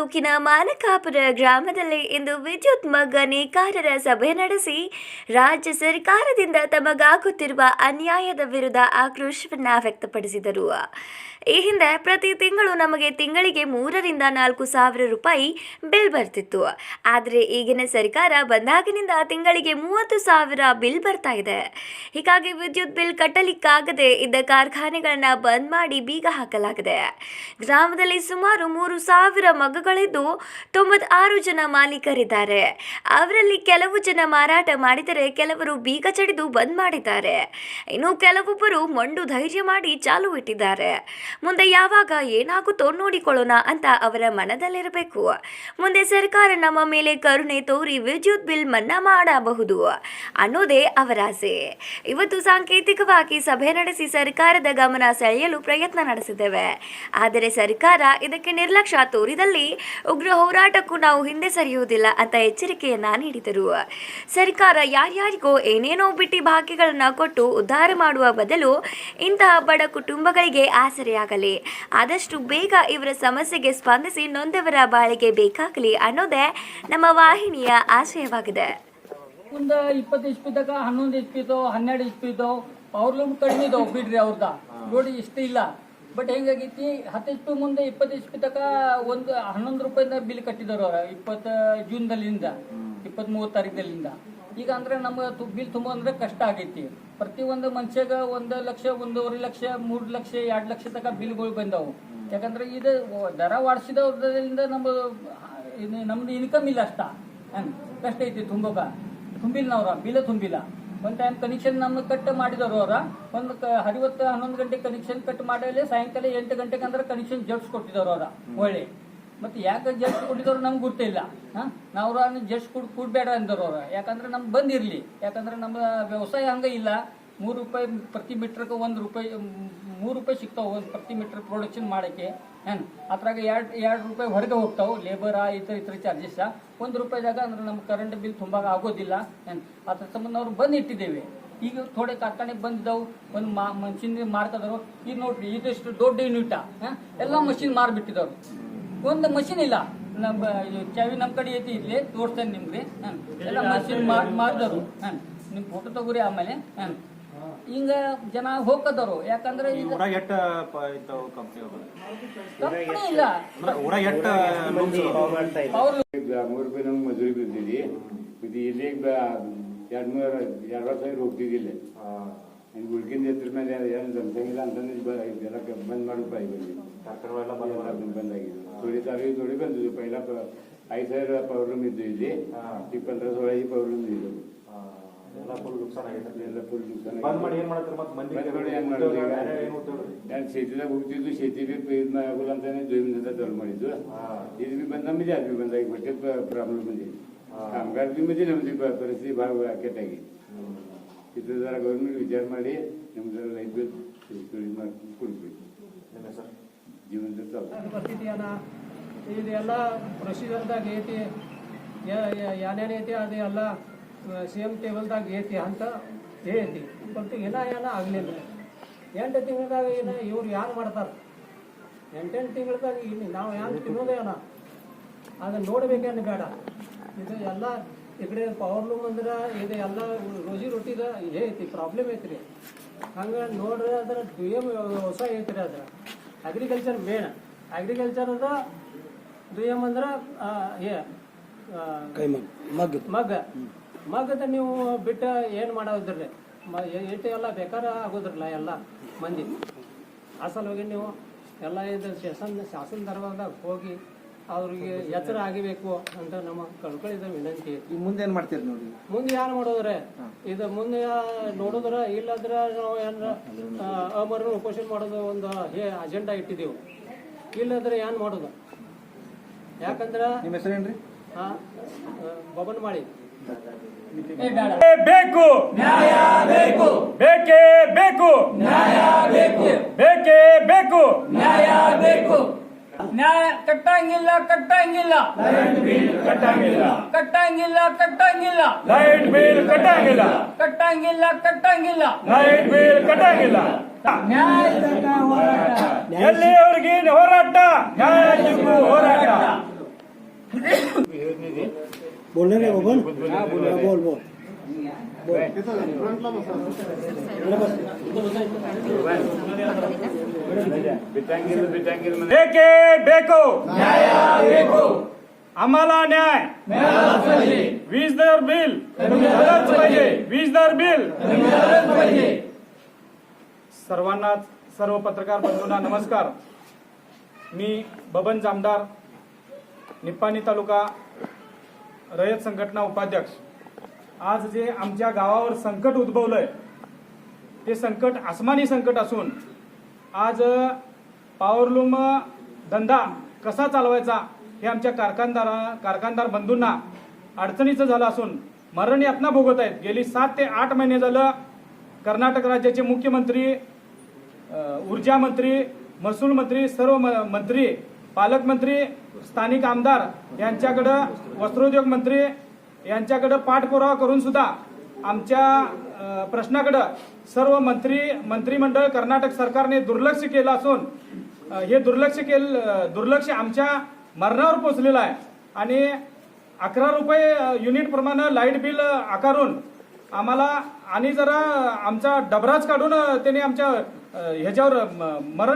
আলু কিনা আমার? ಮಾನಕಾಪುರ ಗ್ರಾಮದಲ್ಲಿ ಇಂದು ವಿದ್ಯುತ್ ಮಗ್ಗ ನೇಕಾರರ ಸಭೆ ನಡೆಸಿ ರಾಜ್ಯ ಸರ್ಕಾರದಿಂದ ತಮಗಾಗುತ್ತಿರುವ ಅನ್ಯಾಯದ ವಿರುದ್ಧ ಆಕ್ರೋಶವನ್ನ ವ್ಯಕ್ತಪಡಿಸಿದರು. ಈ ಹಿಂದೆ ಪ್ರತಿ ತಿಂಗಳು ನಮಗೆ ತಿಂಗಳಿಗೆ ಮೂರರಿಂದ ನಾಲ್ಕು ಸಾವಿರ ರೂಪಾಯಿ ಬಿಲ್ ಬರ್ತಿತ್ತು. ಆದರೆ ಈಗಿನ ಸರ್ಕಾರ ಬಂದಾಗಿನಿಂದ ತಿಂಗಳಿಗೆ ಮೂವತ್ತು ಸಾವಿರ ಬಿಲ್ ಬರ್ತಾ ಇದೆ. ಹೀಗಾಗಿ ವಿದ್ಯುತ್ ಬಿಲ್ ಕಟ್ಟಲಿಕ್ಕಾಗದೆ ಇದ್ದ ಕಾರ್ಖಾನೆಗಳನ್ನು ಬಂದ್ ಮಾಡಿ ಬೀಗ ಹಾಕಲಾಗಿದೆ. ಗ್ರಾಮದಲ್ಲಿ ಸುಮಾರು ಮೂರು ಸಾವಿರ ಮಗ್ಗಗಳಿದ್ದು ತೊಂಬತ್ತಾರು ಜನ ಮಾಲೀಕರಿದ್ದಾರೆ. ಅವರಲ್ಲಿ ಕೆಲವು ಜನ ಮಾರಾಟ ಮಾಡಿದರೆ ಕೆಲವರು ಬೀಗ ಚಡಿದು ಬಂದ್ ಮಾಡಿದ್ದಾರೆ. ಇನ್ನು ಕೆಲವೊಬ್ಬರು ಮಂಡು ಧೈರ್ಯ ಮಾಡಿ ಚಾಲು ಇಟ್ಟಿದ್ದಾರೆ. ಮುಂದೆ ಯಾವಾಗ ಏನಾಗುತ್ತೋ ನೋಡಿಕೊಳ್ಳೋಣ ಅಂತ ಅವರ ಮನದಲ್ಲಿರಬೇಕು. ಮುಂದೆ ಸರ್ಕಾರ ನಮ್ಮ ಮೇಲೆ ಕರುಣೆ ತೋರಿ ವಿದ್ಯುತ್ ಬಿಲ್ ಮನ್ನಾ ಮಾಡಬಹುದು ಅನ್ನೋದೇ ಅವರ ಆಸೆ. ಇವತ್ತು ಸಾಂಕೇತಿಕವಾಗಿ ಸಭೆ ನಡೆಸಿ ಸರ್ಕಾರದ ಗಮನ ಸೆಳೆಯಲು ಪ್ರಯತ್ನ ನಡೆಸಿದ್ದೇವೆ. ಆದರೆ ಸರ್ಕಾರ ಇದಕ್ಕೆ ನಿರ್ಲಕ್ಷ್ಯ ತೋರಿದಲ್ಲಿ ಉಗ್ರ ಹೋರಾಟಕ್ಕೂ ನಾವು ಹಿಂದೆ ಸರಿಯುವುದಿಲ್ಲ ಅಂತ ಎಚ್ಚರಿಕೆಯನ್ನ ನೀಡಿದರು. ಸರ್ಕಾರ ಯಾರ್ಯಾರಿಗೋ ಏನೇನೋ ಬಿಟ್ಟಿ ಭಾಗ್ಯಗಳನ್ನು ಕೊಟ್ಟು ಉದ್ಧಾರ ಮಾಡುವ ಬದಲು ಇಂತಹ ಬಡ ಕುಟುಂಬಗಳಿಗೆ ಆಸರೆಯಾಗಲಿ. ಆದಷ್ಟು ಬೇಗ ಇವರ ಸಮಸ್ಯೆಗೆ ಸ್ಪಂದಿಸಿ ನೊಂದವರ ಬಾಳಿಗೆ ಬೇಕಾಗಲಿ ಅನ್ನೋದೇ ನಮ್ಮ ವಾಹಿನಿಯ ಆಶಯವಾಗಿದೆ. ಒಂದು ಇಪ್ಪತ್ತು ಇಸ್ಪಿ ಹನ್ನೊಂದು ಇಸ್ಪಿ ಇದಾವ್ ಹನ್ನೆರಡು ಇಸ್ಪಿ ಇದಾವ್ ಅವ್ರಲ್ಲೂ ಕಡಿಮೆ ಬಿಡ್ರಿ ಅವ್ರದ. ನೋಡಿ ಇಷ್ಟ ಇಲ್ಲ. ಬಟ್ ಹೆಂಗಾಗೈತಿ ಹತ್ತಿಷ್ಟು ಮುಂದೆ ಇಪ್ಪತ್ತು ಇಸ್ಪಿ ತನಕ ಒಂದು ಹನ್ನೊಂದು ರೂಪಾಯಿಂದ ಬಿಲ್ ಕಟ್ಟಿದಾರ ಅವ್ರ ಇಪ್ಪತ್ತು ಜೂನ್ದಲ್ಲಿಂದ ಇಪ್ಪತ್ತ್ ಮೂವತ್ತು ತಾರೀಕಲ್ಲಿಂದ ಈಗ ಅಂದ್ರೆ ನಮ್ಮ ಬಿಲ್ ತುಂಬ ಅಂದ್ರೆ ಕಷ್ಟ ಆಗೈತಿ. ಪ್ರತಿ ಒಂದು ಮನುಷ್ಯಗ ಒಂದು ಲಕ್ಷ ಒಂದೂವರೆ ಲಕ್ಷ ಮೂರು ಲಕ್ಷ ಎರಡು ಲಕ್ಷ ತನಕ ಬಿಲ್ಗಳು ಬಂದವು. ಯಾಕಂದ್ರೆ ಇದು ದರ ವಾಡಿಸಿದ್ರಿಂದ ನಮ್ಮ ನಮ್ದು ಇನ್ಕಮ್ ಇಲ್ಲ ಅಷ್ಟ. ಕಷ್ಟ ಐತಿ ತುಂಬಕ. ತುಂಬಿಲ್ಲ ನಾವ್ರ ಬಿಲ್ ತುಂಬಿಲ್ಲ. ಒಂದ್ ಟೈಮ್ ಕನೆಕ್ಷನ್ ನಮ್ಮ ಕಟ್ ಮಾಡಿದವರು ಅವರ. ಒಂದು ಹರಿವತ್ತು ಹನ್ನೊಂದು ಗಂಟೆ ಕನೆಕ್ಷನ್ ಕಟ್ ಮಾಡಲೇ ಸಾಯಂಕಾಲ ಎಂಟು ಗಂಟೆಗೆ ಅಂದ್ರೆ ಕನೆಕ್ಷನ್ ಜಡ್ಸ್ ಕೊಟ್ಟಿದ್ದಾರೆ ಅವರ ಒಳ್ಳೆ. ಮತ್ತೆ ಯಾಕೆ ಜಡ್ಸ್ ಕೊಟ್ಟಿದ್ರು ನಮ್ಗೆ ಗೊತ್ತಿಲ್ಲ. ಹಾ? ನಾವು ಜಡ್ಸ್ ಕೊಡ್ ಕೊಡ್ಬೇಡ ಅಂದರು ಅವ್ರ. ಯಾಕಂದ್ರೆ ನಮ್ಗೆ ಬಂದಿರಲಿ. ಯಾಕಂದ್ರೆ ನಮ್ಮ ವ್ಯವಸಾಯ ಹಂಗ ಇಲ್ಲ. ಮೂರು ರೂಪಾಯಿ ಪ್ರತಿ ಮೀಟ್ರಿಗೆ ಒಂದು ರೂಪಾಯಿ ಮೂರು ರೂಪಾಯಿ ಸಿಗ್ತಾವೆ ಒಂದು ಪ್ರತಿ ಮೀಟ್ರ್ ಪ್ರೊಡಕ್ಷನ್ ಮಾಡೋಕ್ಕೆ. ಏನು? ಅದ್ರಾಗ ಎರಡು ಎರಡು ರೂಪಾಯಿ ಹೊರಗೆ ಹೋಗ್ತಾವೆ ಲೇಬರ್ ಇತರ ಥರ ಚಾರ್ಜಸ್ ಒಂದು ರೂಪಾಯಿದಾಗ ಅಂದ್ರೆ ನಮ್ಮ ಕರೆಂಟ್ ಬಿಲ್ ತುಂಬ ಆಗೋದಿಲ್ಲ ಏನು? ಅದ್ರ ಸಂಬಂಧ ಅವ್ರು ಬಂದು ಇಟ್ಟಿದ್ದೇವೆ. ಈಗ ಥೋಡೆ ಕಾರ್ಖಾನೆಗೆ ಬಂದಿದ್ದಾವೆ ಒಂದು ಮಾ ಮಷಿನ್ ಮಾರ್ತದವರು ಈಗ ನೋಡ್ರಿ ಇದಷ್ಟು ದೊಡ್ಡ ಯೂನಿಟ ಎಲ್ಲ ಮಷಿನ್ ಮಾರಿಬಿಟ್ಟಿದ್ದವ್ರು ಒಂದು ಮಷಿನ್ ಇಲ್ಲ. ನಮ್ಮ ಚಾವಿ ನಮ್ಮ ಕಡೆ ಐತಿ ಇಲ್ಲಿ ತೋರಿಸ್ತೇನೆ ನಿಮ್ಗೆ. ಎಲ್ಲ ಮಷಿನ್ ಮಾರಿದವರು ಹಾಂ ನಿಮ್ಮ ನಿಮ್ ಫೋಟೋ ತಗೋರಿ ಆಮೇಲೆ ಹ್ಮ್. ಹಿಂಗ ಜನ ಹೋಗದವರು ಯಾಕಂದ್ರೆ ಈಗ ಊರಾಗ ಎಟ್ಟ ಕಂಪನಿ ಇಲ್ಲ. ಊರಾಗ ಅವ್ರು? ಮೂರು ರೂಪಾಯಿ ನಮ್ಗೆ ಮಜೂರಿ ಬಿದ್ದಿದ್ದಿ ಇದು ಇಲ್ಲಿ ಎರಡು ಮೂರು ಎರಡು ಸಾವಿರ ಹೋಗ್ತಿದ್ದಿಲ್ಲ ಉಳ್ಕಿಂದ ಎತ್ತರ ಮೇಲೆ ಏನು ಜಮಸಂಗಿಲ್ಲ ಅಂತಂದ್ರೆ ಬಂದ್ ಈಗ ಬಂದ್. ಬಂದಾಗಿದೆ. ಬಂದಿದ್ದು. ಪೈಲ ಐದು ಸಾವಿರ ಪವರ್ ರೂಮ್ ಇದ್ದು ಇಲ್ಲಿ ಇಪ್ಪತ್ತರ ಸೋಳ ಪವರ್ ರೂಮ್ ಇದ್ದು ಎಲ್ಲ ಫುಲ್ ಬಂದ್ ಮಾಡಿ ಏನ್ ಮಾಡ್ತಾರೆ ಮತ್ತೆ? ಮಂದಿ ಬಂದ್ ಮಾಡಿ ಏನ್ ಮಾಡೋದು ಈಗ? ಏನು ಉದ್ಯೋಗ ರೀ? ನಾನು ಶೇತಿದಾಗ ಹೋಗ್ತಿದ್ದು ಶೇತಿ ಬಿ ಇದು ಆಗೋಲ್ಲ ಅಂತಾನೆ ಜೋಮಿನಿಂದ ದೊಡ್ಡ ಮಾಡಿದ್ದು ಇದು ಬಿ ಬಂದ ನಮ್ಮದೇ ಅದು ಬಿ ಬಂದಾಗ ಹೊಟ್ಟೆ ಪ್ರಾಬ್ಲಮ್ ಬಂದಿದೆ ಕಾಮಗಾರ ಬಿ ಪರಿಸ್ಥಿತಿ ಭಾಳ ಕೆಟ್ಟಾಗಿ. ಇದ್ರ ಗೌರ್ಮೆಂಟ್ ವಿಚಾರ ಮಾಡಿ ನಮ್ದು ಲೈಫ್ ಬಿಲ್ ಮಾಡಿ ಕೊಡ್ಬೇಕು. ನಿಮ್ಮ ಹೆಸರು? ಜೀವನದ ತಪ್ಪು ಬರ್ತಿದೆಯಲ್ಲ ಇದೆಲ್ಲ ಪ್ರೊಸೀಜರ್ದಾಗ ಐತಿ. ಯಾ- ಯಾ- ಏನೇನ್ ಎಂ ಟೇಬಲ್ದಾಗ ಐತಿ ಅಂತ ಐತಿ ಬಟ್ ಏನ ಏನ ಆಗಲಿಲ್ಲ. ಎಂಟು ತಿಂಗಳದಾಗ ಏನ ಇವ್ರು ಯಾರು ಮಾಡ್ತಾರೆ? ಎಂಟೆಂಟು ತಿಂಗಳದಾಗ ಇಲ್ಲಿ ನಾವು ಯಾರು ತಿನ್ನೋದೇ ಅಲ್ಲ ಅದನ್ನ ನೋಡ್ಬೇಕೇನು ಬೇಡ. ಇದು ಎಲ್ಲ ಈ ಕಡೆ ಪವರ್ ಲೂಮ್ ಅಂದ್ರೆ ಇದು ಎಲ್ಲ ರೋಜಿ ರೊಟ್ಟಿದ ಇದೇ ಐತಿ ಪ್ರಾಬ್ಲಮ್ ಐತ್ರಿ. ಹಂಗೆ ನೋಡ್ರಿ ಅದ್ರ ದುಯಮ್ ಹೊಸ ಐತ್ರಿ ಅದ್ರ. ಅಗ್ರಿಕಲ್ಚರ್ ಮೇನ್ ಅಗ್ರಿಕಲ್ಚರ್ ಅದ ದುಯಮ್ ಅಂದ್ರೆ ಏ ಮಗ್ ಮಗ್ಗ. ಮಗ್ಗದ ನೀವು ಬಿಟ್ಟು ಏನು ಮಾಡೋದ್ರಿ ಏಟು ಎಲ್ಲ ಬೇಕಾರ ಆಗೋದ್ರಲ್ಲ ಎಲ್ಲ ಮಂದಿ. ಅಸಲ್ ಹೋಗಿ ನೀವು ಎಲ್ಲ ಇದು ಶಾಸನ ಶಾಸನ ದರ್ಬಾರ್ದಾಗ ಹೋಗಿ ಅವ್ರಿಗೆ ಎಚ್ಚರ ಆಗಿಬೇಕು ಅಂತ ನಮ್ಮ ಕಳ್ಕೊಳ್ಳಿದ ವಿನಂತಿ ಈ ಮುಂದೆ ಏನ್ ಮಾಡ್ತೀರಿ ನೋಡಿ? ಮುಂದೆ ಯಾರು ಮಾಡೋದ್ರೆ? ಇದು ಮುಂದೆ ನೋಡಿದ್ರ ಇಲ್ಲದ್ರ ನಾವು ಏನಾರ ಅಮರ ಉಪೋಷಣ ಮಾಡೋದು ಒಂದು ಹೇ ಅಜೆಂಡಾ ಇಟ್ಟಿದ್ದೀವಿ. ಇಲ್ಲದ್ರೆ ಏನ್ ಮಾಡೋದು? ಯಾಕಂದ್ರ ನಿಮ್ಮ ಹೆಸರೇನ್ರಿ? ಹಾ ಬಬನ್ ಮಾಡಿ ಬೇಕು. ನ್ಯಾಯ ಬೇಕು. ಬೇಕೇ ಬೇಕು. ನ್ಯಾಯ ಬೇಕು. ಬೇಕೇ ಬೇಕು. ನ್ಯಾಯ ಬೇಕು. ನ್ಯಾಯ ಕಟ್ಟಂಗಿಲ್ಲ ಕಟ್ಟಂಗಿಲ್ಲ. ಲೈಟ್ ಬಿಲ್ ಕಟ್ಟಂಗಿಲ್ಲ. ಕಟ್ಟಂಗಿಲ್ಲ ಕಟ್ಟಂಗಿಲ್ಲ. ಲೈಟ್ ಬಿಲ್ ಕಟ್ಟಂಗಿಲ್ಲ. ಕಟ್ಟಂಗಿಲ್ಲ ಕಟ್ಟಂಗಿಲ್ಲ. ಲೈಟ್ ಬಿಲ್ ಕಟ್ಟಂಗಿಲ್ಲ. ಎಲ್ಲಿಯವರೆಗಿನ ಹೋರಾಟ? ನ್ಯಾಯ ಹೋರಾಟ? बोलणार नाही बबन बोला. बोल बोल. बिटांगीर बिटांगीर म्हणजे बेके बेको. आम्हाला न्याय. वीज दर बिल. पाहिजे. वीज दर बिल. सर्वांना सर्व पत्रकार बंधूंना नमस्कार. मी बबन जामदार निप्पाणी तालुका रयत संघटना उपाध्यक्ष. आज जे आमच्या गावावर संकट उद्भवलंय ते संकट आसमानी संकट असून आज पॉवरलूम धंदा कसा चालवायचा हे आमच्या कारखानदार कारखानदार बंधूंना अडचणीचं झालं असून मरण यातना भोगत आहेत. गेली सात ते आठ महिने झालं कर्नाटक राज्याचे मुख्यमंत्री ऊर्जा मंत्री महसूल मंत्री सर्व म- मंत्री पालकमंत्री स्थानिक आमदार यांच्याकडं वस्त्रोद्योग मंत्री यांच्याकडं पाठपुरावा करून सुद्धा आमच्या प्रश्नाकडं सर्व मंत्री मंत्रिमंडळ कर्नाटक सरकारने दुर्लक्ष केलं असून हे दुर्लक्ष केलं दुर्लक्ष आमच्या मरणावर पोचलेलं आहे. आणि अकरा रुपये अ, युनिट प्रमाणे लाइट बिल आकारून आम्हाला आणि जरा आमचा डबराच काढून त्याने त्यांनी आमच्या ह्याच्यावर मरण